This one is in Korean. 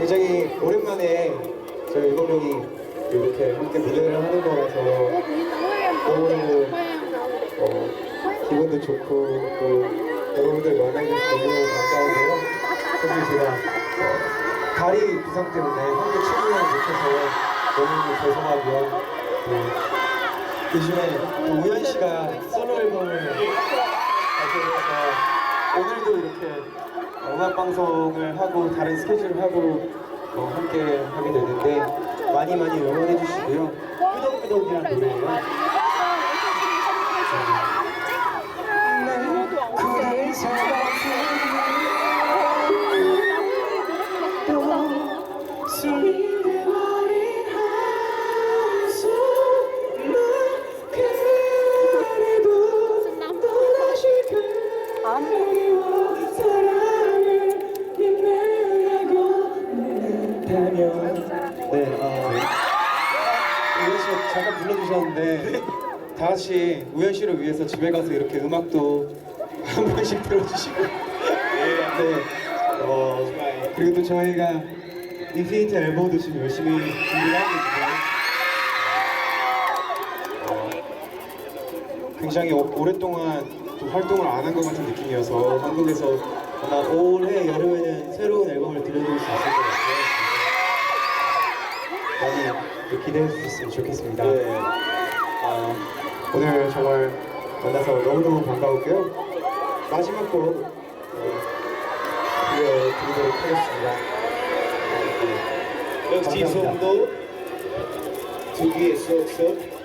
굉장히 오랜만에 저희 일곱 명이 이렇게 함께 무대를 하는 거라서 너무 어, 기분도 좋고 또 여러분들 만나게 돼서 너무 반가운데요. 사실 제가 어, 다리 부상 때문에 함께 춤을 못해서 너무 죄송하고요. 또 요즘에 또 우현 씨가 솔로 앨범을 발표해서 오늘도 이렇게 음악 방송을 하고 다른 스케줄을 하고 어, 함께 하게 되는데 많이 많이 응원해 주시고요. 끄덕끄덕이란 노래예요. 그 있다면 네, 어, 우현 씨 잠깐 불러주셨는데 다 같이 우현 씨를 위해서 집에 가서 이렇게 음악도 한 번씩 들어주시고. 네, 어, 그리고 또 저희가 인피니트 앨범도 지금 열심히 준비를 하고 있는데 어, 굉장히 오- 오랫동안 또 활동을 안 한 것 같은 느낌이어서 한국에서 아마 올해 여름에는 새로운 앨범을 들려드릴 수 있을 것 같아요. 많이 또 기대해 주셨으면 좋겠습니다. 아, 오늘 정말 만나서 너무너무 반가웠고요. 마지막 곡 어, 들려드리도록 하겠습니다. 역시 감사합니다. 송도 두 귀에 쏙쏙